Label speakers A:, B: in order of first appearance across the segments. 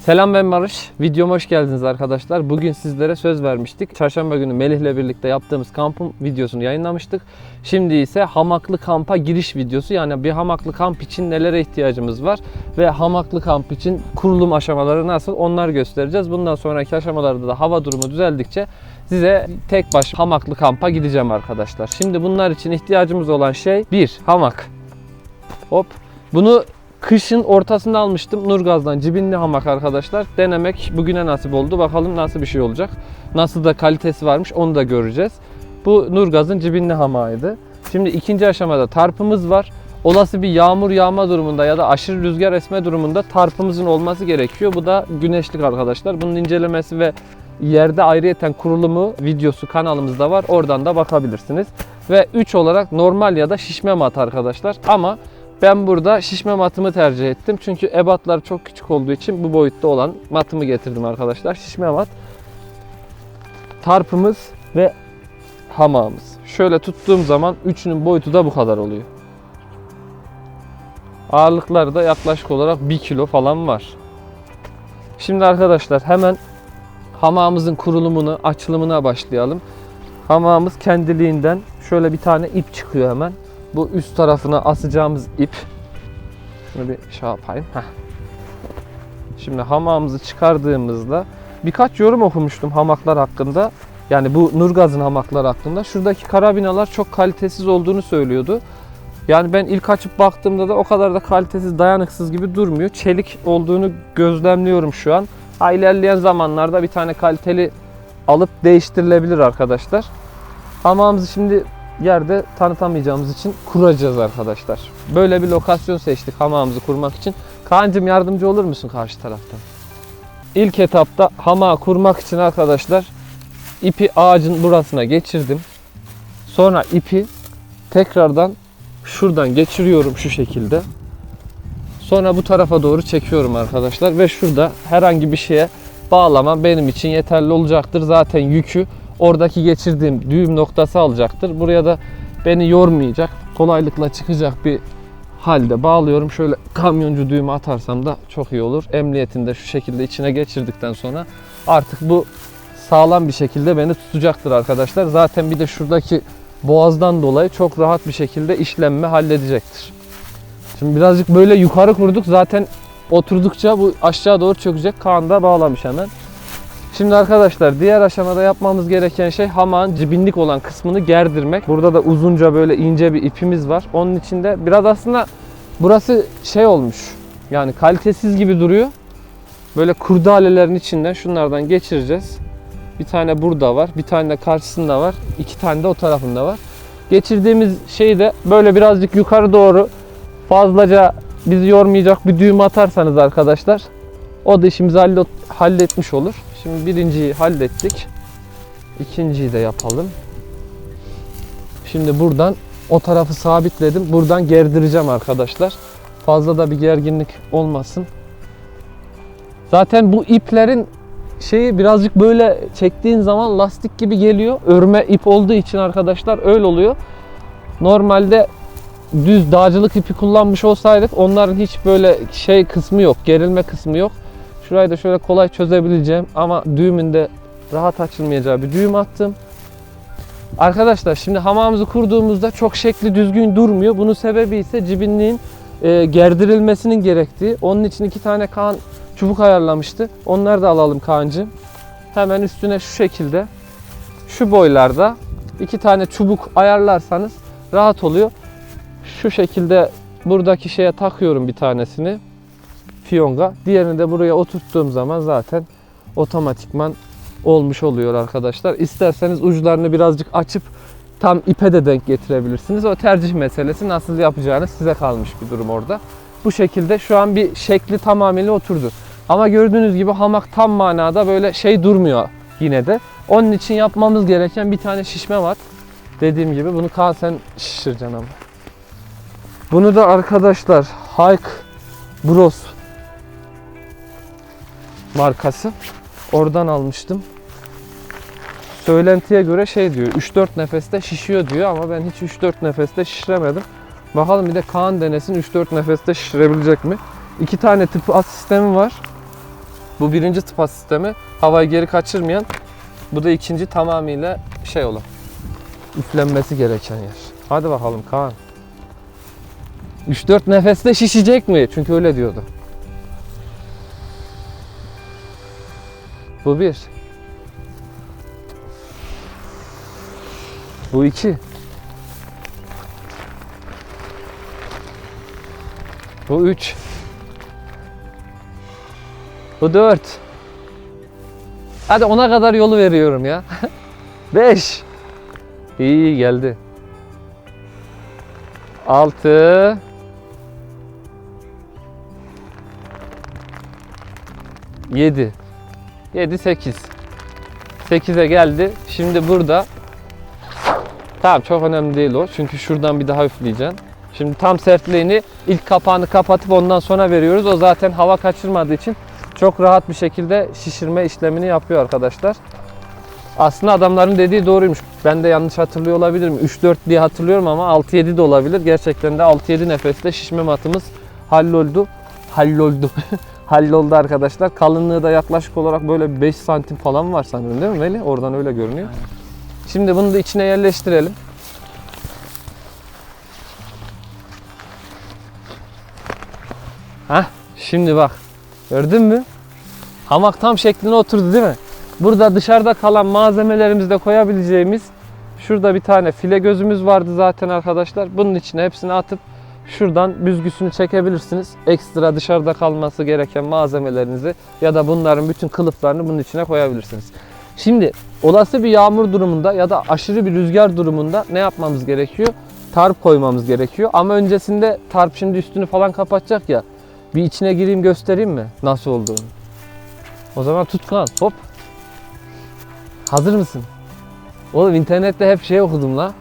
A: Selam ben Barış. Videoma hoş geldiniz arkadaşlar. Bugün sizlere söz vermiştik. Çarşamba günü Melih'le birlikte yaptığımız kampın videosunu yayınlamıştık. Şimdi ise hamaklı kampa giriş videosu. Yani bir hamaklı kamp için nelere ihtiyacımız var ve hamaklı kamp için kurulum aşamaları nasıl onları göstereceğiz. Bundan sonraki aşamalarda da hava durumu düzeldikçe size tek baş hamaklı kampa gideceğim arkadaşlar. Şimdi bunlar için ihtiyacımız olan şey bir hamak. Hop. Bunu kışın ortasında almıştım Nurgaz'dan cibinli hamak arkadaşlar. Denemek bugüne nasip oldu. Bakalım nasıl bir şey olacak. Nasıl da kalitesi varmış onu da göreceğiz. Bu Nurgaz'ın cibinli hamağıydı. Şimdi ikinci aşamada tarpımız var. Olası bir yağmur yağma durumunda ya da aşırı rüzgar esme durumunda tarpımızın olması gerekiyor. Bu da güneşlik arkadaşlar. Bunun incelemesi ve yerde ayrıyeten kurulumu videosu kanalımızda var. Oradan da bakabilirsiniz. Ve 3 olarak normal ya da şişme mat arkadaşlar. Ama ben burada şişme matımı tercih ettim. Çünkü ebatlar çok küçük olduğu için bu boyutta olan matımı getirdim arkadaşlar. Şişme mat. Tarpımız ve hamağımız. Şöyle tuttuğum zaman üçünün boyutu da bu kadar oluyor. Ağırlıkları da yaklaşık olarak 1 kilo falan var. Şimdi arkadaşlar hemen hamağımızın kurulumunu, açılımına başlayalım. Hamağımız kendiliğinden şöyle bir tane ip çıkıyor hemen. Bu üst tarafına asacağımız ip. Şunu bir şey yapayım. Heh. Şimdi hamağımızı çıkardığımızda birkaç yorum okumuştum hamaklar hakkında. Yani bu Nurgaz'ın hamakları hakkında. Şuradaki karabinalar çok kalitesiz olduğunu söylüyordu. Yani ben ilk açıp baktığımda da o kadar da kalitesiz, dayanıksız gibi durmuyor. Çelik olduğunu gözlemliyorum şu an. Ha ilerleyen zamanlarda bir tane kaliteli alıp değiştirilebilir arkadaşlar. Hamağımızı şimdi yerde tanıtamayacağımız için kuracağız arkadaşlar. Böyle bir lokasyon seçtik hamağımızı kurmak için. Kaan'cığım yardımcı olur musun karşı taraftan? İlk etapta hamağı kurmak için arkadaşlar ipi ağacın burasına geçirdim. Sonra ipi tekrardan şuradan geçiriyorum şu şekilde. Sonra bu tarafa doğru çekiyorum arkadaşlar ve şurada herhangi bir şeye bağlama benim için yeterli olacaktır. Zaten yükü oradaki geçirdiğim düğüm noktası alacaktır. Buraya da beni yormayacak, kolaylıkla çıkacak bir halde bağlıyorum. Şöyle kamyoncu düğümü atarsam da çok iyi olur. Emniyetini de şu şekilde içine geçirdikten sonra artık bu sağlam bir şekilde beni tutacaktır arkadaşlar. Zaten bir de şuradaki boğazdan dolayı çok rahat bir şekilde işlenme halledecektir. Şimdi birazcık böyle yukarı kurduk. Zaten oturdukça bu aşağı doğru çökecek. Kaan da bağlamış hemen. Şimdi arkadaşlar diğer aşamada yapmamız gereken şey hamağın cibinlik olan kısmını gerdirmek. Burada da uzunca böyle ince bir ipimiz var. Onun içinde biraz aslında burası şey olmuş. Yani kalitesiz gibi duruyor. Böyle kurdalelerin içinden şunlardan geçireceğiz. Bir tane burada var. Bir tane de karşısında var. iki tane de o tarafında var. Geçirdiğimiz şeyi de böyle birazcık yukarı doğru fazlaca bizi yormayacak bir düğüm atarsanız arkadaşlar o da işimizi hallet- halletmiş olur. Şimdi birinciyi hallettik. İkinciyi de yapalım. Şimdi buradan o tarafı sabitledim. Buradan gerdireceğim arkadaşlar. Fazla da bir gerginlik olmasın. Zaten bu iplerin şeyi birazcık böyle çektiğin zaman lastik gibi geliyor. Örme ip olduğu için arkadaşlar öyle oluyor. Normalde düz dağcılık ipi kullanmış olsaydık onların hiç böyle şey kısmı yok, gerilme kısmı yok. Şurayı da şöyle kolay çözebileceğim ama düğümünde rahat açılmayacağı bir düğüm attım. Arkadaşlar şimdi hamamımızı kurduğumuzda çok şekli düzgün durmuyor. Bunun sebebi ise cibinliğin e, gerdirilmesinin gerektiği. Onun için iki tane kan çubuk ayarlamıştı. Onları da alalım Kaan'cığım. Hemen üstüne şu şekilde şu boylarda iki tane çubuk ayarlarsanız rahat oluyor. Şu şekilde buradaki şeye takıyorum bir tanesini fiyonga. Diğerini de buraya oturttuğum zaman zaten otomatikman olmuş oluyor arkadaşlar. İsterseniz uçlarını birazcık açıp tam ipe de denk getirebilirsiniz. O tercih meselesi nasıl yapacağınız size kalmış bir durum orada. Bu şekilde şu an bir şekli tamamıyla oturdu. Ama gördüğünüz gibi hamak tam manada böyle şey durmuyor yine de. Onun için yapmamız gereken bir tane şişme var. Dediğim gibi bunu Kaan sen şişireceksin ama. Bunu da arkadaşlar Hike Bros markası. Oradan almıştım. Söylentiye göre şey diyor 3-4 nefeste şişiyor diyor ama ben hiç 3-4 nefeste şişiremedim. Bakalım bir de Kaan denesin 3-4 nefeste şişirebilecek mi? İki tane tıpı as sistemi var. Bu birinci tıpa sistemi havayı geri kaçırmayan. Bu da ikinci tamamıyla şey olan. Üflenmesi gereken yer. Hadi bakalım Kaan. 3-4 nefeste şişecek mi? Çünkü öyle diyordu. Bu bir. Bu iki. Bu üç. Bu dört. Hadi ona kadar yolu veriyorum ya. Beş. İyi iyi geldi. Altı. Yedi. Yedi sekiz. Sekize geldi. Şimdi burada Tamam çok önemli değil o. Çünkü şuradan bir daha üfleyeceksin. Şimdi tam sertliğini ilk kapağını kapatıp ondan sonra veriyoruz. O zaten hava kaçırmadığı için çok rahat bir şekilde şişirme işlemini yapıyor arkadaşlar. Aslında adamların dediği doğruymuş. Ben de yanlış hatırlıyor olabilirim. 3-4 diye hatırlıyorum ama 6-7 de olabilir. Gerçekten de 6-7 nefeste şişme matımız halloldu. Halloldu. Halloldu arkadaşlar. Kalınlığı da yaklaşık olarak böyle 5 santim falan var sanırım değil mi Veli? Oradan öyle görünüyor. Şimdi bunu da içine yerleştirelim. Hah, şimdi bak. Gördün mü? Hamak tam şekline oturdu değil mi? Burada dışarıda kalan malzemelerimizi de koyabileceğimiz şurada bir tane file gözümüz vardı zaten arkadaşlar. Bunun içine hepsini atıp şuradan büzgüsünü çekebilirsiniz. Ekstra dışarıda kalması gereken malzemelerinizi ya da bunların bütün kılıflarını bunun içine koyabilirsiniz. Şimdi olası bir yağmur durumunda ya da aşırı bir rüzgar durumunda ne yapmamız gerekiyor? Tarp koymamız gerekiyor. Ama öncesinde tarp şimdi üstünü falan kapatacak ya. Bir içine gireyim göstereyim mi nasıl olduğunu? O zaman tut kan hop. Hazır mısın? Oğlum internette hep şey okudum la.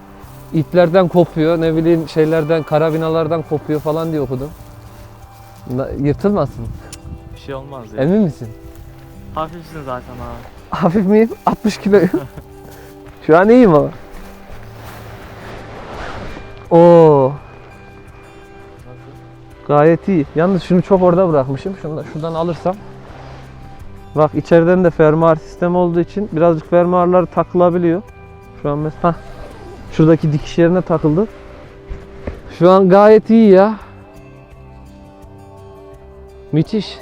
A: İplerden kopuyor, ne bileyim şeylerden, karabinalardan kopuyor falan diye okudum. Na- Yırtılmasın.
B: Bir şey olmaz ya.
A: Emin misin?
B: Hafifsin zaten abi.
A: Hafif miyim? 60 kiloyum. Şu an iyiyim ama. Oo, gayet iyi. Yalnız şunu çok orada bırakmışım. Şunu da şuradan alırsam. Bak içeriden de fermuar sistemi olduğu için birazcık fermuarlar takılabiliyor. Şu an mesela hah, şuradaki dikiş yerine takıldı. Şu an gayet iyi ya. Müthiş.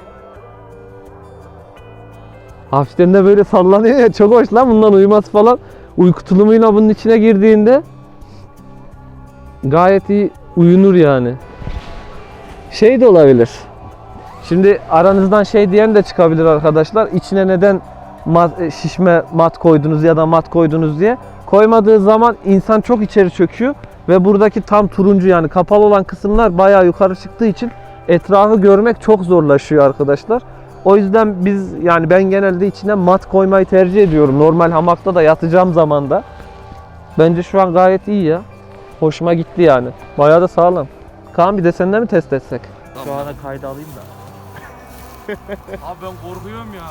A: Hafiften de böyle sallanıyor ya çok hoş lan bundan uyuması falan. Uyku tulumuyla bunun içine girdiğinde gayet iyi uyunur yani. Şey de olabilir. Şimdi aranızdan şey diyen de çıkabilir arkadaşlar. İçine neden mat, e, şişme mat koydunuz ya da mat koydunuz diye. Koymadığı zaman insan çok içeri çöküyor ve buradaki tam turuncu yani kapalı olan kısımlar bayağı yukarı çıktığı için etrafı görmek çok zorlaşıyor arkadaşlar. O yüzden biz yani ben genelde içine mat koymayı tercih ediyorum. Normal hamakta da yatacağım zaman da. Bence şu an gayet iyi ya. Hoşuma gitti yani. Bayağı da sağlam. Kaan bir de sen de mi test etsek?
B: Şu ana kayda alayım da.
C: Abi ben korkuyorum ya.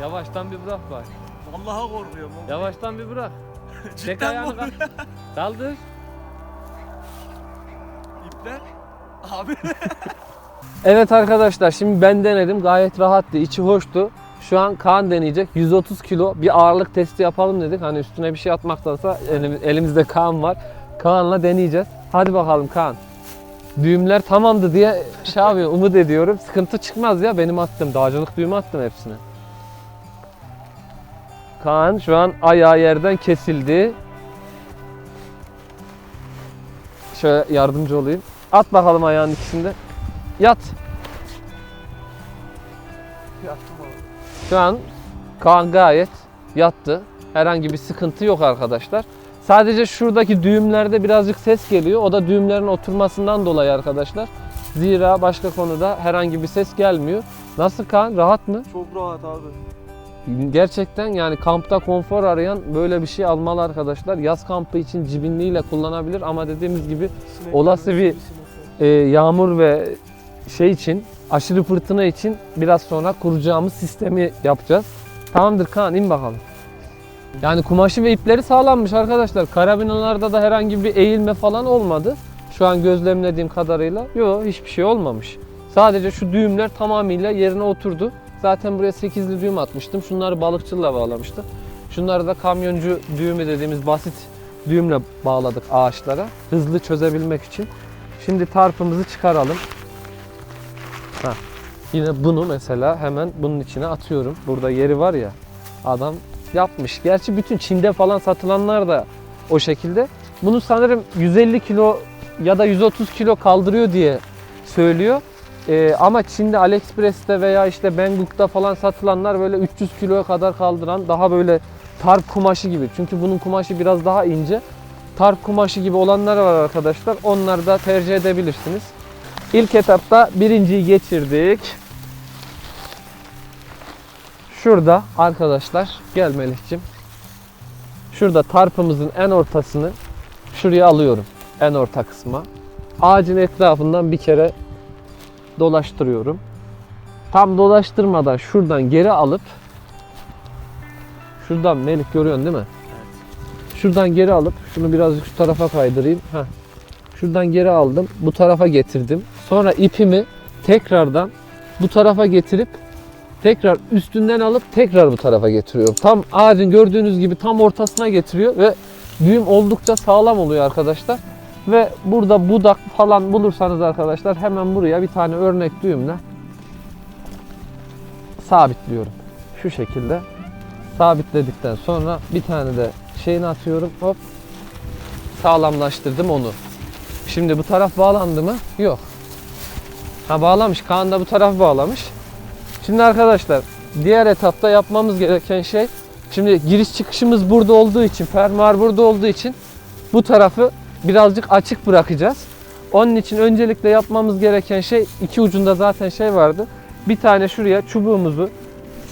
A: Yavaştan bir bırak bak.
C: Vallahi korkuyorum.
A: Yavaştan bir bırak. Çek
C: Cidden
A: ayağını
C: bu.
A: kalk. Kaldır.
C: İpler. Abi.
A: Evet arkadaşlar şimdi ben denedim. Gayet rahattı. içi hoştu. Şu an Kaan deneyecek. 130 kilo bir ağırlık testi yapalım dedik. Hani üstüne bir şey atmaktansa elim- elimizde Kaan var. Kaan'la deneyeceğiz. Hadi bakalım Kaan. Düğümler tamamdı diye şey yapıyor, umut ediyorum. Sıkıntı çıkmaz ya benim attım. Dağcılık düğümü attım hepsine. Kaan şu an ayağı yerden kesildi. Şöyle yardımcı olayım. At bakalım ayağın ikisinde. Yat. Şu an Kaan gayet yattı. Herhangi bir sıkıntı yok arkadaşlar. Sadece şuradaki düğümlerde birazcık ses geliyor. O da düğümlerin oturmasından dolayı arkadaşlar. Zira başka konuda herhangi bir ses gelmiyor. Nasıl Kaan? Rahat mı?
C: Çok rahat abi.
A: Gerçekten yani kampta konfor arayan böyle bir şey almalı arkadaşlar. Yaz kampı için cibinliğiyle kullanabilir ama dediğimiz gibi Olası bir- e, yağmur ve şey için aşırı fırtına için biraz sonra kuracağımız sistemi yapacağız. Tamamdır Kaan in bakalım. Yani kumaşı ve ipleri sağlammış arkadaşlar. Karabinalarda da herhangi bir eğilme falan olmadı. Şu an gözlemlediğim kadarıyla yok hiçbir şey olmamış. Sadece şu düğümler tamamıyla yerine oturdu. Zaten buraya 8'li düğüm atmıştım. Şunları balıkçılla bağlamıştım. Şunları da kamyoncu düğümü dediğimiz basit düğümle bağladık ağaçlara. Hızlı çözebilmek için. Şimdi tarpımızı çıkaralım. Ha. Yine bunu mesela hemen bunun içine atıyorum. Burada yeri var ya. Adam yapmış. Gerçi bütün Çin'de falan satılanlar da o şekilde. Bunu sanırım 150 kilo ya da 130 kilo kaldırıyor diye söylüyor. Ee, ama Çin'de AliExpress'te veya işte Bangkok'ta falan satılanlar böyle 300 kiloya kadar kaldıran daha böyle tarp kumaşı gibi. Çünkü bunun kumaşı biraz daha ince. Tarp kumaşı gibi olanlar var arkadaşlar. Onları da tercih edebilirsiniz. İlk etapta birinciyi geçirdik. Şurada arkadaşlar gel Melih'cim. Şurada tarpımızın en ortasını şuraya alıyorum. En orta kısma. Ağacın etrafından bir kere dolaştırıyorum. Tam dolaştırmadan şuradan geri alıp şuradan Melih görüyorsun değil mi? Şuradan geri alıp şunu birazcık şu tarafa kaydırayım. Heh. Şuradan geri aldım. Bu tarafa getirdim. Sonra ipimi tekrardan bu tarafa getirip tekrar üstünden alıp tekrar bu tarafa getiriyorum. Tam ağacın gördüğünüz gibi tam ortasına getiriyor ve düğüm oldukça sağlam oluyor arkadaşlar. Ve burada budak falan bulursanız arkadaşlar hemen buraya bir tane örnek düğümle sabitliyorum. Şu şekilde sabitledikten sonra bir tane de şeyini atıyorum. Hop sağlamlaştırdım onu. Şimdi bu taraf bağlandı mı? Yok. Ha bağlamış. Kaan da bu tarafı bağlamış. Şimdi arkadaşlar diğer etapta yapmamız gereken şey şimdi giriş çıkışımız burada olduğu için fermuar burada olduğu için bu tarafı birazcık açık bırakacağız. Onun için öncelikle yapmamız gereken şey iki ucunda zaten şey vardı. Bir tane şuraya çubuğumuzu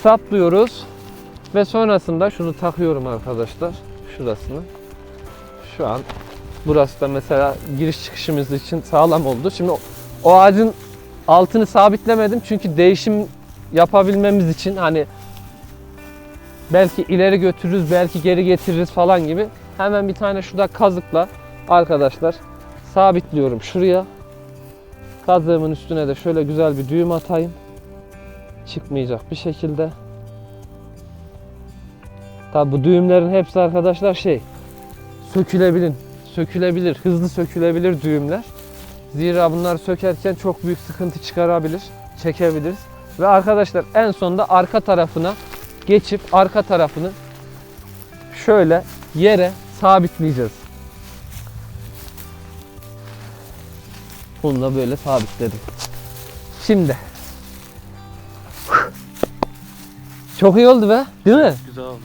A: saplıyoruz ve sonrasında şunu takıyorum arkadaşlar şurasını. Şu an burası da mesela giriş çıkışımız için sağlam oldu. Şimdi o- ağacın altını sabitlemedim çünkü değişim yapabilmemiz için hani belki ileri götürürüz, belki geri getiririz falan gibi hemen bir tane şurada kazıkla arkadaşlar sabitliyorum şuraya. Kazığımın üstüne de şöyle güzel bir düğüm atayım. Çıkmayacak bir şekilde. Tabi bu düğümlerin hepsi arkadaşlar şey sökülebilir, sökülebilir, hızlı sökülebilir düğümler. Zira bunları sökerken çok büyük sıkıntı çıkarabilir, çekebiliriz. Ve arkadaşlar en sonunda arka tarafına geçip arka tarafını şöyle yere sabitleyeceğiz. Da böyle sabitledim. Şimdi çok iyi oldu be, değil mi?
B: Güzel oldu.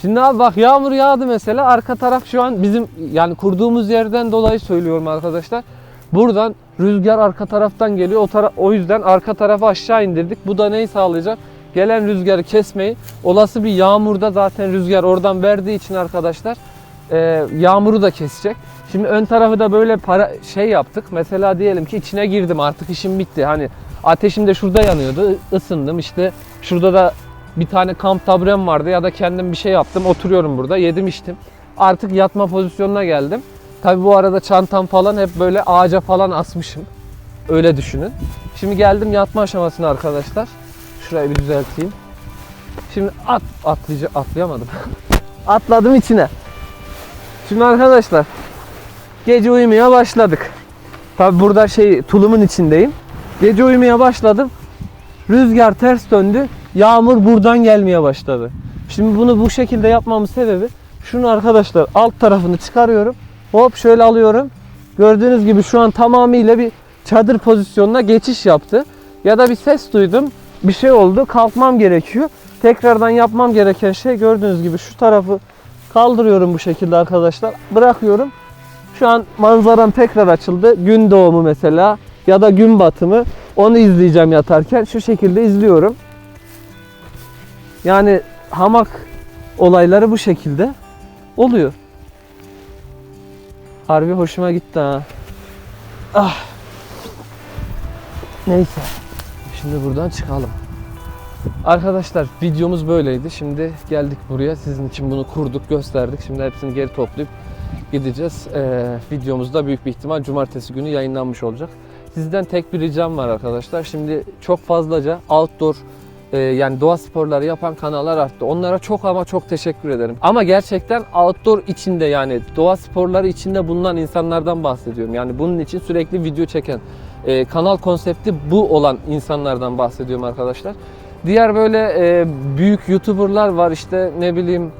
A: Şimdi abi bak yağmur yağdı mesela arka taraf şu an bizim yani kurduğumuz yerden dolayı söylüyorum arkadaşlar. Buradan rüzgar arka taraftan geliyor. O, tara- o yüzden arka tarafı aşağı indirdik. Bu da neyi sağlayacak? Gelen rüzgarı kesmeyi. Olası bir yağmurda zaten rüzgar oradan verdiği için arkadaşlar e, yağmuru da kesecek. Şimdi ön tarafı da böyle para şey yaptık. Mesela diyelim ki içine girdim artık işim bitti. Hani ateşim de şurada yanıyordu. ısındım işte şurada da bir tane kamp taburem vardı ya da kendim bir şey yaptım. Oturuyorum burada yedim içtim. Artık yatma pozisyonuna geldim. Tabi bu arada çantam falan hep böyle ağaca falan asmışım. Öyle düşünün. Şimdi geldim yatma aşamasına arkadaşlar. Şurayı bir düzelteyim. Şimdi at atlayıcı atlayamadım. Atladım içine. Şimdi arkadaşlar gece uyumaya başladık. Tabi burada şey tulumun içindeyim. Gece uyumaya başladım. Rüzgar ters döndü. Yağmur buradan gelmeye başladı. Şimdi bunu bu şekilde yapmamın sebebi şunu arkadaşlar alt tarafını çıkarıyorum. Hop şöyle alıyorum. Gördüğünüz gibi şu an tamamıyla bir çadır pozisyonuna geçiş yaptı. Ya da bir ses duydum. Bir şey oldu. Kalkmam gerekiyor. Tekrardan yapmam gereken şey gördüğünüz gibi şu tarafı kaldırıyorum bu şekilde arkadaşlar. Bırakıyorum. Şu an manzaram tekrar açıldı. Gün doğumu mesela ya da gün batımı. Onu izleyeceğim yatarken. Şu şekilde izliyorum. Yani hamak olayları bu şekilde oluyor. Harbi hoşuma gitti ha. Ah. Neyse. Şimdi buradan çıkalım. Arkadaşlar videomuz böyleydi. Şimdi geldik buraya. Sizin için bunu kurduk, gösterdik. Şimdi hepsini geri toplayıp gideceğiz. Ee, videomuz da büyük bir ihtimal cumartesi günü yayınlanmış olacak. Sizden tek bir ricam var arkadaşlar. Şimdi çok fazlaca outdoor e, yani doğa sporları yapan kanallar arttı. Onlara çok ama çok teşekkür ederim. Ama gerçekten outdoor içinde yani doğa sporları içinde bulunan insanlardan bahsediyorum. Yani bunun için sürekli video çeken, e, kanal konsepti bu olan insanlardan bahsediyorum arkadaşlar. Diğer böyle e, büyük YouTuber'lar var işte ne bileyim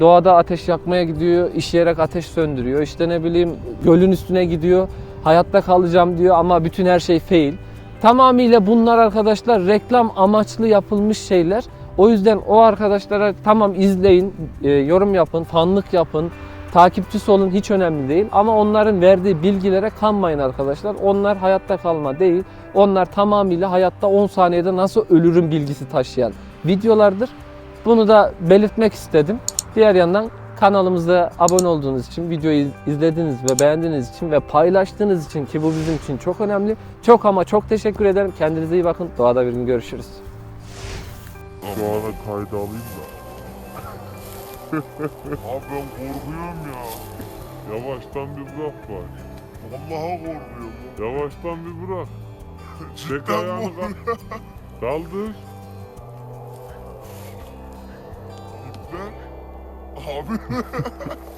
A: doğada ateş yakmaya gidiyor, işleyerek ateş söndürüyor. İşte ne bileyim gölün üstüne gidiyor, hayatta kalacağım diyor ama bütün her şey fail. Tamamıyla bunlar arkadaşlar reklam amaçlı yapılmış şeyler. O yüzden o arkadaşlara tamam izleyin, e, yorum yapın, fanlık yapın, takipçisi olun hiç önemli değil. Ama onların verdiği bilgilere kanmayın arkadaşlar. Onlar hayatta kalma değil. Onlar tamamıyla hayatta 10 saniyede nasıl ölürüm bilgisi taşıyan videolardır. Bunu da belirtmek istedim. Diğer yandan kanalımıza abone olduğunuz için, videoyu iz- izlediğiniz ve beğendiğiniz için ve paylaştığınız için ki bu bizim için çok önemli. Çok ama çok teşekkür ederim. Kendinize iyi bakın. Doğada bir gün görüşürüz.
D: Şu ana kayda alayım da. Abi ben korkuyorum ya. Yavaştan bir bırak bak. Vallahi korkuyorum. Yavaştan bir bırak. Çek ayağını kalk. Kaldır. İpler. Abi.